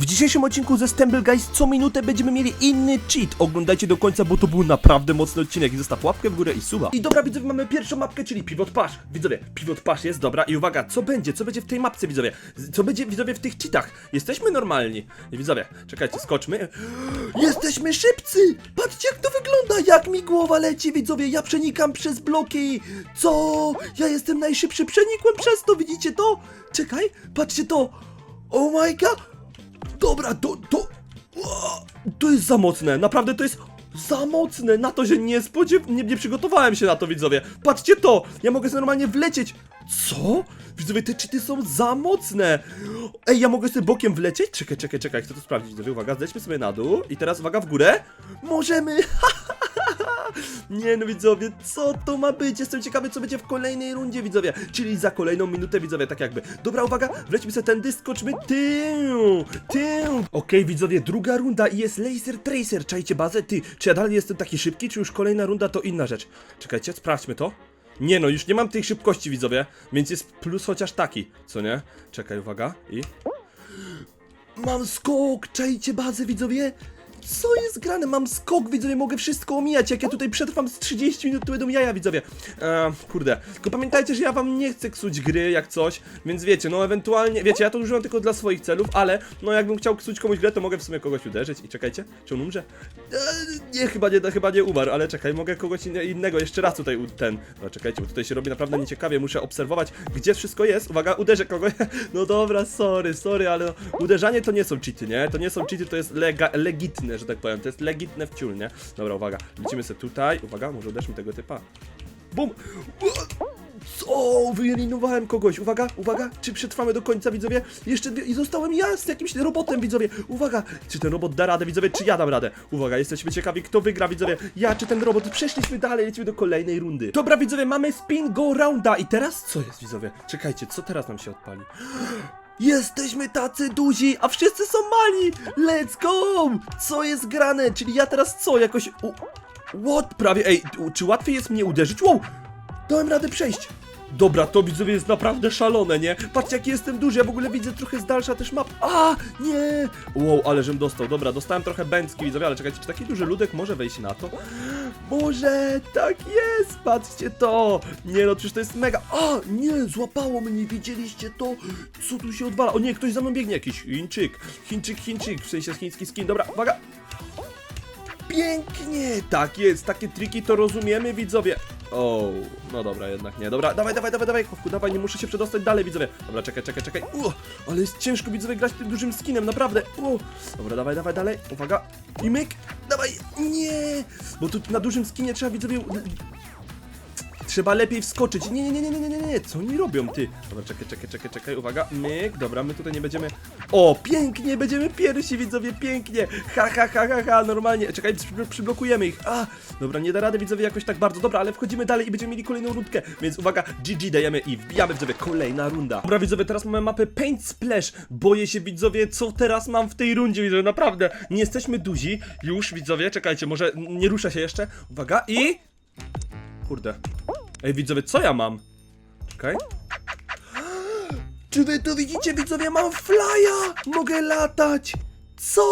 W dzisiejszym odcinku ze Stumble Guys co minutę będziemy mieli inny cheat. Oglądajcie do końca, bo to był naprawdę mocny odcinek. Zostaw łapkę w górę i suba. I dobra, widzowie, mamy pierwszą mapkę, czyli Pivot Pash. Widzowie, Pivot Pash jest dobra i uwaga, co będzie? Co będzie w tej mapce, widzowie? Co będzie, widzowie, w tych cheatach? Jesteśmy normalni. Widzowie, czekajcie, skoczmy. Jesteśmy szybcy! Patrzcie, jak to wygląda, jak mi głowa leci, widzowie. Ja przenikam przez bloki. Co? Ja jestem najszybszy, przenikłem przez to, widzicie to? Czekaj, patrzcie to. Oh my god! Dobra, to, to... To jest za mocne, naprawdę to jest za mocne, na to się nie spodziew... Nie, nie przygotowałem się na to, widzowie. Patrzcie to, ja mogę sobie normalnie wlecieć. Co? Widzowie, te cheaty są za mocne. Ej, ja mogę sobie bokiem wlecieć? Czekaj, czekaj, czekaj, chcę to sprawdzić, widzowie. Uwaga, zlećmy sobie na dół i teraz uwaga w górę. Możemy! Nie no widzowie, co to ma być? Jestem ciekawy, co będzie w kolejnej rundzie, widzowie. Czyli za kolejną minutę, widzowie, tak jakby. Dobra, uwaga, wlećmy sobie tędy, skoczmy tył, tył. Okej, widzowie, druga runda i jest Laser Tracer. Czajcie bazę? Ty, czy ja dalej jestem taki szybki, czy już kolejna runda to inna rzecz? Czekajcie, sprawdźmy to. Nie no, już nie mam tej szybkości, widzowie, więc jest plus chociaż taki, co nie? Czekaj, uwaga, i... Mam skok, czajcie bazę, widzowie? Co jest grane? Mam skok, widzowie, mogę wszystko omijać. Jak ja tutaj przetrwam z 30 minut, to będą jaja, widzowie. Eee, kurde. Tylko pamiętajcie, że ja wam nie chcę ksuć gry, jak coś, więc wiecie, no ewentualnie, wiecie, ja to używam tylko dla swoich celów, ale no jakbym chciał ksuć komuś grę, to mogę w sumie kogoś uderzyć i czekajcie, czy on umrze? Eee, nie, chyba nie, chyba nie umarł, ale czekaj, mogę kogoś inne- innego jeszcze raz tutaj u- ten. No czekajcie, bo tutaj się robi naprawdę nieciekawie, muszę obserwować, gdzie wszystko jest. Uwaga, uderzę kogoś. No dobra, sorry, sorry, ale no, uderzanie to nie są cheaty, nie? To nie są cheaty, to jest lega, legitne, że tak powiem. To jest legitne w ciul, nie? Dobra, uwaga, lecimy sobie tutaj. Uwaga, może uderzmy tego typa. Bum! Co? Wyeliminowałem kogoś. Uwaga, uwaga, czy przetrwamy do końca, widzowie? Jeszcze dwie... i zostałem ja z jakimś robotem, widzowie. Uwaga, czy ten robot da radę, widzowie, czy ja dam radę? Uwaga, jesteśmy ciekawi, kto wygra, widzowie. Ja czy ten robot? Przeszliśmy dalej, lecimy do kolejnej rundy. Dobra, widzowie, mamy spin go rounda. I teraz co jest, widzowie? Czekajcie, co teraz nam się odpali? Jesteśmy tacy duzi, a wszyscy są mali! Let's go! Co jest grane? Czyli ja teraz co? Jakoś... U... What? Prawie, ej, czy łatwiej jest mnie uderzyć? Wow! Dałem radę przejść! Dobra, to widzowie jest naprawdę szalone, nie? Patrzcie jaki jestem duży, ja w ogóle widzę trochę z dalsza też map. A, nie! Wow, ale żem dostał. Dobra, dostałem trochę bęcki, widzowie, ale czekajcie, czy taki duży ludek może wejść na to? Może, tak jest, patrzcie to! Nie no, przecież to jest mega... A, nie, złapało mnie, widzieliście to? Co tu się odwala? O nie, ktoś za mną biegnie, jakiś Chińczyk. Chińczyk, Chińczyk, w sensie chiński skin. Dobra, uwaga! Pięknie! Tak jest, takie triki to rozumiemy, widzowie. O, no dobra, jednak nie. Dobra, dawaj, dawaj, dawaj, dawaj, chłopku, dawaj, nie muszę się przedostać dalej, widzowie. Dobra, czekaj, czekaj, czekaj. U, ale jest ciężko, widzowie, grać tym dużym skinem, naprawdę. U, dobra, dawaj, dawaj, dalej. Uwaga. I myk. Dawaj. Nie, bo tu na dużym skinie trzeba, widzowie, Trzeba lepiej wskoczyć. Nie, nie, nie, nie, nie, nie, nie. Co oni robią, ty? Dobra, czekaj, czekaj, czekaj, czekaj, uwaga. Myk, dobra, my tutaj nie będziemy... O, pięknie, będziemy pierwsi, widzowie, pięknie. Ha, ha, ha, ha, ha, normalnie. Czekaj, przy, przyblokujemy ich. A, dobra, nie da rady, widzowie, jakoś tak bardzo. Dobra, ale wchodzimy dalej i będziemy mieli kolejną rundkę. Więc uwaga, GG dajemy i wbijamy, widzowie, kolejna runda. Dobra, widzowie, teraz mamy mapę Paint Splash. Boję się, widzowie, co teraz mam w tej rundzie, widzowie, naprawdę. Nie jesteśmy duzi. Już, widzowie, czekajcie, może nie rusza się jeszcze. Uwaga i... Kurde. Ej, widzowie, co ja mam? Czekaj. Czy wy to widzicie, widzowie? Mam flya! Mogę latać! Co?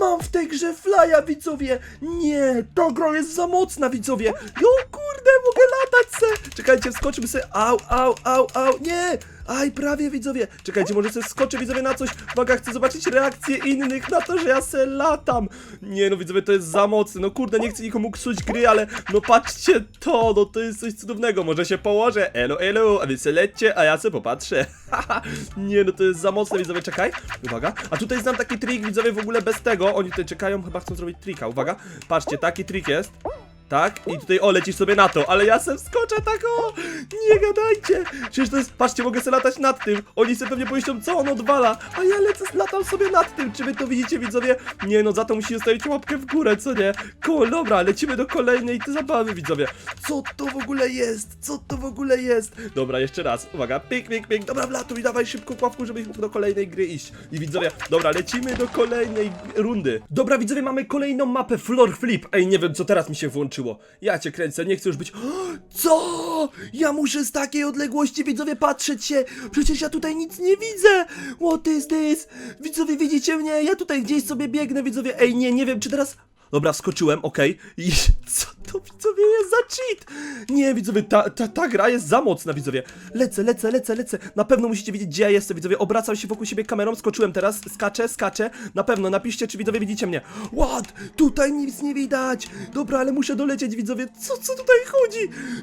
Mam w tej grze flya, widzowie! Nie, ta gra jest za mocna, widzowie! Jo, kurde, mogę latać se! Czekajcie, wskoczmy se. Au, au, au, au, nie! Aj, prawie, widzowie! Czekajcie, może sobie skoczę, widzowie, na coś. Uwaga, chcę zobaczyć reakcję innych na to, że ja se latam. Nie, no, widzowie, to jest za mocne. No, kurde, nie chcę nikomu ksuć gry, ale no patrzcie to, no to jest coś cudownego. Może się położę. Elo, elo, a wy se lećcie, a ja se popatrzę. Nie, no to jest za mocne, widzowie, czekaj. Uwaga. A tutaj znam taki trik, widzowie, w ogóle bez tego. Oni tutaj czekają, chyba chcą zrobić trika. Uwaga, patrzcie, taki trik jest. Tak? I tutaj, o, lecisz sobie na to, ale ja se wskoczę tak, o! Nie gadajcie! Przecież to jest, patrzcie, mogę sobie latać nad tym. Oni sobie pewnie pomyślą, co on odwala, a ja lecę, latam sobie nad tym. Czy wy to widzicie, widzowie? Nie, no za to musicie zostawić łapkę w górę, co nie? Cool, dobra, lecimy do kolejnej zabawy, widzowie. Co to w ogóle jest? Co to w ogóle jest? Dobra, jeszcze raz, uwaga, pik, pik, pik, dobra, wlatuj, dawaj szybko kławku, żebyś mógł do kolejnej gry iść. I widzowie, dobra, lecimy do kolejnej rundy. Dobra, widzowie, mamy kolejną mapę Floor Flip. Ej, nie wiem, co teraz mi się włączyło. Ja cię kręcę, nie chcę już być... Co? Ja muszę z takiej odległości, widzowie, patrzeć się! Przecież ja tutaj nic nie widzę! What is this? Widzowie, widzicie mnie? Ja tutaj gdzieś sobie biegnę, widzowie. Ej, nie, nie wiem, czy teraz... Dobra, skoczyłem, okej. I co to widzowie jest za cheat? Nie, widzowie, ta, ta, ta gra jest za mocna, widzowie. Lecę, lecę, lecę, lecę. Na pewno musicie wiedzieć, gdzie ja jestem, widzowie. Obracam się wokół siebie kamerą, skoczyłem teraz, skaczę, skaczę. Na pewno, napiszcie, czy widzowie widzicie mnie. What? Tutaj nic nie widać. Dobra, ale muszę dolecieć, widzowie. Co, co tutaj chodzi?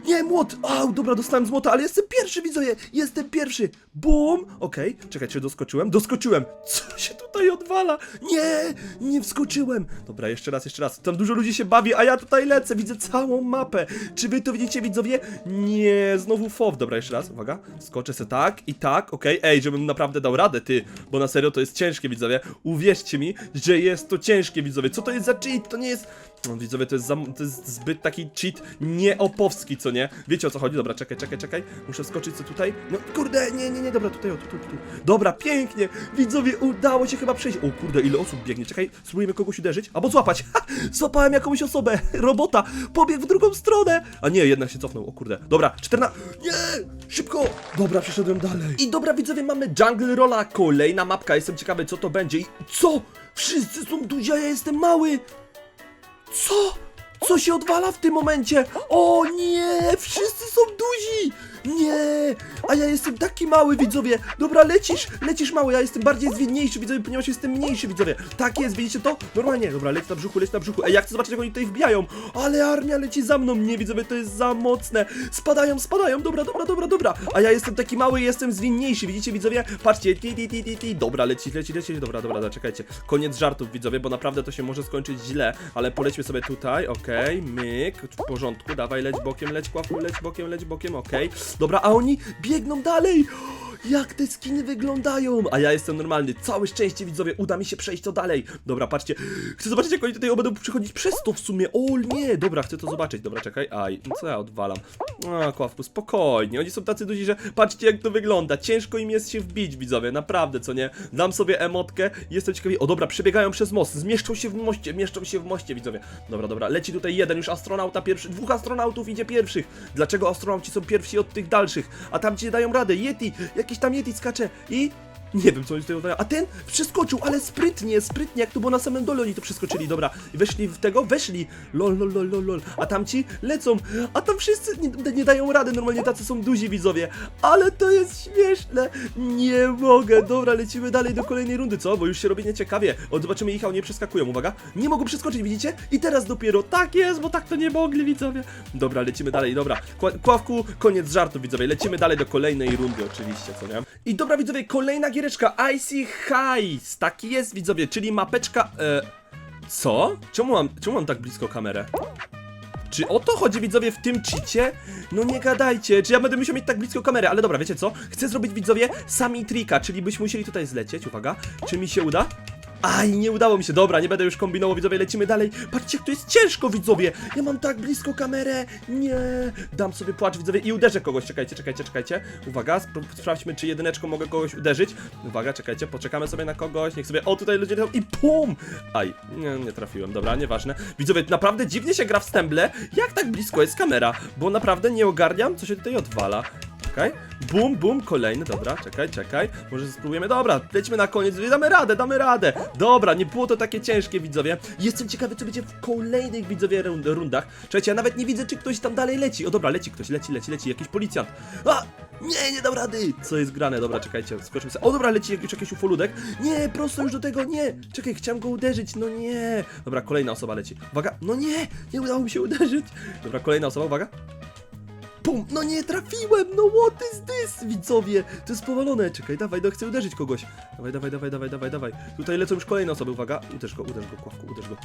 Nie, młot. Au, dobra, dostałem z młota, ale jestem pierwszy, widzowie. Jestem pierwszy. Bum. Okej, czekaj, czy doskoczyłem? Doskoczyłem. Co się tutaj odwala? Nie, nie wskoczyłem. Dobra, jeszcze raz, jeszcze raz. Tam dużo ludzi się bawi, a ja tutaj lecę, widzę całą mapę. Czy wy to widzicie, widzowie? Nie, znowu FOW. Dobra, jeszcze raz, uwaga. Skoczę se tak i tak, okej. Ej, żebym naprawdę dał radę, ty, bo na serio to jest ciężkie, widzowie. Uwierzcie mi, że jest to ciężkie, widzowie. Co to jest za cheat? To nie jest... No, widzowie, to jest, za, to jest zbyt taki cheat nieopowski, co nie? Wiecie o co chodzi? Dobra, czekaj, czekaj, czekaj. Muszę skoczyć co tutaj. No, kurde, nie, nie, nie, dobra, tutaj, o, tu, tu, tu. Dobra, pięknie. Widzowie, udało się chyba przejść. O kurde, ile osób biegnie. Czekaj, spróbujemy kogoś uderzyć. Albo złapać. Ha! Złapałem jakąś osobę. Robota. Pobiegł w drugą stronę. A nie, jednak się cofnął. O kurde. Dobra, 14. Nie! Szybko! Dobra, przeszedłem dalej. I dobra, widzowie, mamy Jungle Rolla. Kolejna mapka. Jestem ciekawy, co to będzie. I co? Wszyscy są duzi, a ja jestem mały. Co? Co się odwala w tym momencie? O nie! Wszyscy są duzi! Nie! A ja jestem taki mały, widzowie! Dobra, lecisz, lecisz mały, ja jestem bardziej zwinniejszy, widzowie, ponieważ jestem mniejszy, widzowie. Tak jest, widzicie to? Normalnie, dobra, leć na brzuchu, leć na brzuchu. Ej, ja chcę zobaczyć, jak oni tutaj wbijają. Ale armia leci za mną, nie, widzowie, to jest za mocne. Spadają, spadają, dobra, dobra, dobra, dobra. A ja jestem taki mały jestem zwinniejszy, widzicie, widzowie? Patrzcie, ti, ti, ti, ti, ti. Dobra, leci, leci, leci, dobra, dobra, dobra, czekajcie. Koniec żartów, widzowie, bo naprawdę to się może skończyć źle, ale polećmy sobie tutaj, okej, myk, w porządku, dawaj, leć bokiem, leć kłafu, leć bokiem, leć bokiem, okej. Dobra, a oni biegną dalej! Jak te skiny wyglądają! A ja jestem normalny. Całe szczęście, widzowie, uda mi się przejść to dalej. Dobra, patrzcie. Chcę zobaczyć, jak oni tutaj będą przechodzić przez to w sumie. O nie, dobra, chcę to zobaczyć. Dobra, czekaj. Aj, no co ja odwalam? A, kławku, spokojnie. Oni są tacy duzi, że patrzcie, jak to wygląda. Ciężko im jest się wbić, widzowie, naprawdę, co nie? Dam sobie emotkę. Jestem ciekawy. O, dobra, przebiegają przez most. Zmieszczą się w moście, mieszczą się w moście, widzowie. Dobra, dobra, leci tutaj jeden już astronauta pierwszy. Dwóch astronautów idzie pierwszych. Dlaczego astronauci są pierwsi od tych dalszych? A tam ci dają radę. Yeti, jakiś tam Yeti skacze i... Nie wiem, co oni tutaj oddają. A ten przeskoczył, ale sprytnie, sprytnie, jak to było na samym dole, oni to przeskoczyli, dobra. I weszli w tego, weszli. Lol, lol, lol, lol, lol. A tamci lecą, a tam wszyscy nie, nie dają rady, normalnie tacy są duzi widzowie. Ale to jest śmieszne. Nie mogę. Dobra, lecimy dalej do kolejnej rundy, co? Bo już się robi nieciekawie. O, zobaczymy ich, a oni przeskakują, uwaga. Nie mogą przeskoczyć, widzicie? I teraz dopiero tak jest, bo tak to nie mogli, widzowie. Dobra, lecimy dalej, dobra. Kła- Kławku, koniec żartu, widzowie. Lecimy dalej do kolejnej rundy, oczywiście, co nie? I dobra, widzowie, kolejna giereczka Icy Highs. Taki jest, widzowie, czyli mapeczka... E... Co? Czemu mam, czemu mam tak blisko kamerę? Czy o to chodzi widzowie w tym cheacie? No nie gadajcie, czy ja będę musiał mieć tak blisko kamerę, ale dobra, wiecie co? Chcę zrobić widzowie sami trika, czyli byśmy musieli tutaj zlecieć, uwaga, czy mi się uda? Aj, nie udało mi się, dobra, nie będę już kombinował, widzowie, lecimy dalej. Patrzcie, jak to jest ciężko, widzowie. Ja mam tak blisko kamerę. Nie. Dam sobie płacz, widzowie, i uderzę kogoś. Czekajcie, czekajcie, czekajcie. Uwaga, sprawdźmy, czy jedyneczką mogę kogoś uderzyć. Uwaga, czekajcie, poczekamy sobie na kogoś. Niech sobie, o, tutaj ludzie lecą i pum! Aj, nie, nie trafiłem, dobra, nieważne. Widzowie, naprawdę dziwnie się gra w stemble, jak tak blisko jest kamera, bo naprawdę nie ogarniam, co się tutaj odwala. Czekaj. Bum, bum, kolejny, dobra, czekaj, czekaj. Może spróbujemy, dobra, lecimy na koniec, damy radę, damy radę. Dobra, nie było to takie ciężkie, widzowie. Jestem ciekawy, co będzie w kolejnych, widzowie, rund rundach. Czekajcie, ja nawet nie widzę, czy ktoś tam dalej leci. O, dobra, leci ktoś, leci, leci, leci, jakiś policjant. A! Nie, nie dam rady! Co jest grane? Dobra, czekajcie, skoczymy sobie. O, dobra, leci jakiś, jakiś ufoludek. Nie, prosto już do tego, nie! Czekaj, chciałem go uderzyć, no nie! Dobra, kolejna osoba leci. Uwaga, no nie! Nie udało mi się uderzyć. Dobra, kolejna osoba, uwaga. Pum! No nie trafiłem! No what is this, widzowie? To jest powalone. Czekaj, dawaj, no chcę uderzyć kogoś. Dawaj, dawaj, dawaj, dawaj, dawaj, dawaj. Tutaj lecą już kolejne osoby, uwaga. Uderz go, uderz go, kławku, uderz go.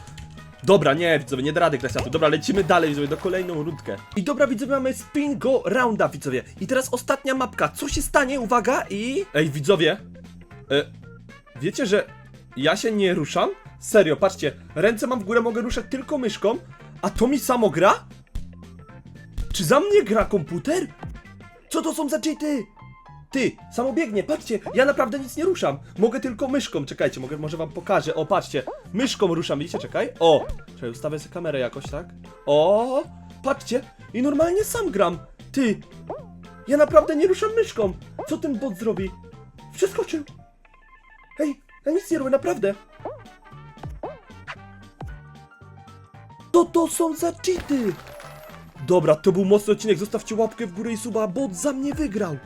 Dobra, nie, widzowie, nie da rady to. Dobra, lecimy dalej, widzowie, do kolejną rundkę. I dobra, widzowie, mamy spin go rounda, widzowie. I teraz ostatnia mapka. Co się stanie? Uwaga i... Ej, widzowie. E, wiecie, że ja się nie ruszam? Serio, patrzcie. Ręce mam w górę, mogę ruszać tylko myszką. A to mi samo gra? Czy za mnie gra komputer? Co to są za cheaty? Ty, samo biegnie, patrzcie, ja naprawdę nic nie ruszam. Mogę tylko myszką, czekajcie, mogę, może wam pokażę. O, patrzcie, myszką ruszam, widzicie, czekaj. O, czekaj, ustawię sobie kamerę jakoś, tak? O, patrzcie, i normalnie sam gram. Ty! Ja naprawdę nie ruszam myszką! Co ten bot zrobi? Przeskoczył! Hej, ja nic nie robię, naprawdę! Co to są za cheaty? Dobra, to był mocny odcinek, zostawcie łapkę w górę i suba, bot za mnie wygrał!